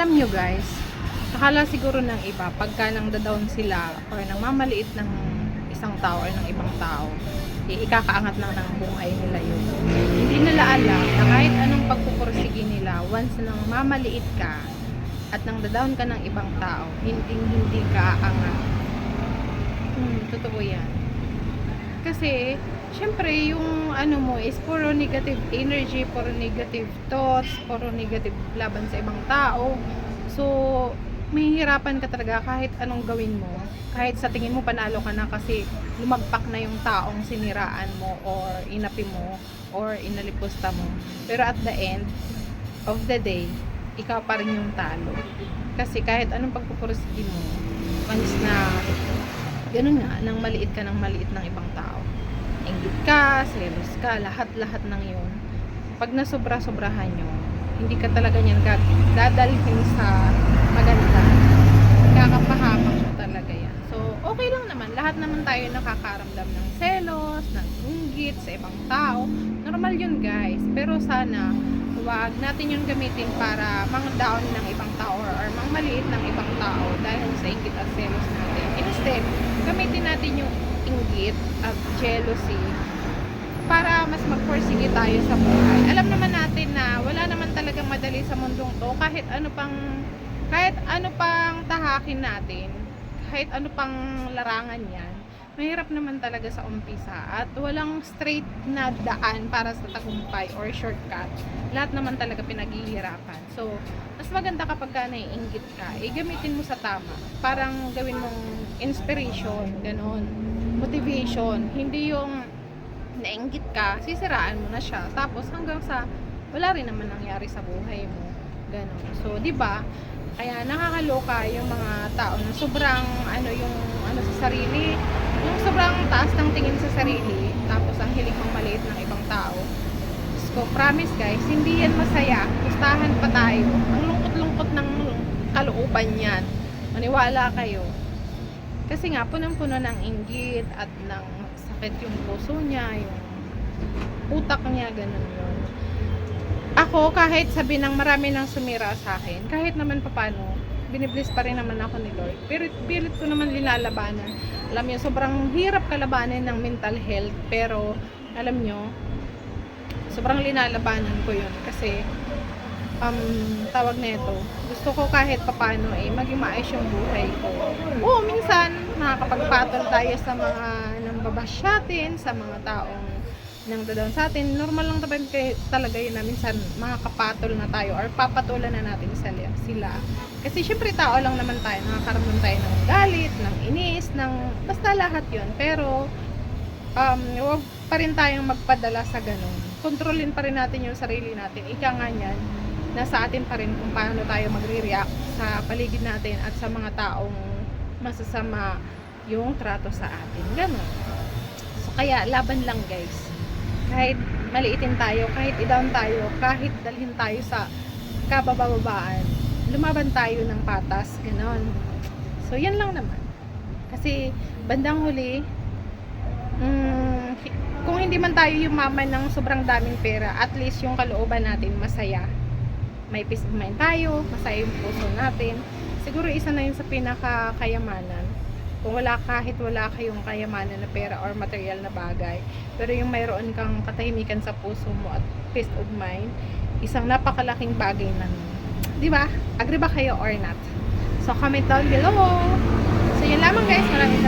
Alam nyo guys, akala siguro ng iba, pagka nang down sila or nang mamaliit ng isang tao or ng ibang tao, eh, ikakaangat lang ng buhay nila yun. Hindi nila alam na kahit anong pagpupursige nila, once nang mamaliit ka at nang down ka ng ibang tao, hindi hindi ka aangat. Hmm, totoo yan. Kasi, syempre, yung ano mo is puro negative energy, puro negative thoughts, puro negative laban sa ibang tao. So, mahihirapan ka talaga kahit anong gawin mo. Kahit sa tingin mo panalo ka na kasi lumagpak na yung taong siniraan mo or inapi mo or inalipusta mo. Pero at the end of the day, ikaw pa rin yung talo. Kasi kahit anong pagpupursige mo, once na ganun nga, nang maliit ka ng maliit ng ibang tao. Inggit ka, selos ka, lahat-lahat ng yun. Pag nasobra-sobrahan nyo, hindi ka talaga niyan dadalhin sa maganda. Kakapahamak mo talaga yan. So, okay lang naman. Lahat naman tayo nakakaramdam ng selos, ng inggit sa ibang tao. Normal yun guys. Pero sana, huwag natin yung gamitin para mang down ng ibang tao or, or mang maliit ng ibang tao dahil sa inggit at selos natin. Instead, gamitin natin yung inggit at jealousy para mas magporsige tayo sa buhay. Alam naman natin na wala naman talagang madali sa mundong to kahit ano pang kahit ano pang tahakin natin, kahit ano pang larangan yan, mahirap naman talaga sa umpisa at walang straight na daan para sa tagumpay or shortcut. Lahat naman talaga pinaghihirapan. So, mas maganda kapag ka naiinggit ka, eh gamitin mo sa tama. Parang gawin mong inspiration, ganun. Motivation. Hindi yung nainggit ka, sisiraan mo na siya. Tapos hanggang sa wala rin naman nangyari sa buhay mo. Ganon. So, 'di ba? Kaya nakakaloka yung mga tao na sobrang ano yung ano sa sarili, yung sobrang taas ng tingin sa sarili, tapos ang hilig mong maliit ng ibang tao. Diyos ko, promise guys, hindi yan masaya. Gustahan pa tayo. Ang lungkot-lungkot ng kalooban yan. Maniwala kayo. Kasi nga, punang-puno ng inggit at ng sakit yung puso niya, yung utak niya, ganun yun. Ako, kahit sabi ng marami nang sumira sa akin, kahit naman papano, binibless pa rin naman ako ni Lord. Pilit, pilit ko naman linalabanan. Alam niyo, sobrang hirap kalabanin ng mental health, pero alam niyo, sobrang linalabanan ko yun kasi um, tawag na ito, gusto ko kahit papano eh, maging maayos yung buhay ko. Oo, minsan, nakakapagpatol tayo sa mga nambabash natin, sa mga taong nang down sa atin. Normal lang naman kay, talaga yun na minsan makakapatol na tayo or papatulan na natin sila. Kasi syempre tao lang naman tayo, nakakaramdam tayo ng galit, ng inis, ng basta lahat yun. Pero, um, huwag pa rin tayong magpadala sa ganun. Kontrolin pa rin natin yung sarili natin. Ika nga niyan, nasa atin pa rin kung paano tayo magre-react sa paligid natin at sa mga taong masasama yung trato sa atin. Ganun. So, kaya laban lang guys. Kahit maliitin tayo, kahit i-down tayo, kahit dalhin tayo sa kabababaan, lumaban tayo ng patas, ganon. So, yan lang naman. Kasi, bandang huli, mm, kung hindi man tayo yumaman ng sobrang daming pera, at least yung kalooban natin masaya. May peace of mind tayo, masaya yung puso natin. Siguro isa na yun sa pinakakayamanan. Kung wala kahit wala kayong kayamanan na pera or material na bagay, pero yung mayroon kang katahimikan sa puso mo at peace of mind, isang napakalaking bagay na. Di ba? Agree ba kayo or not? So, comment down below. So, yun lamang guys. Maraming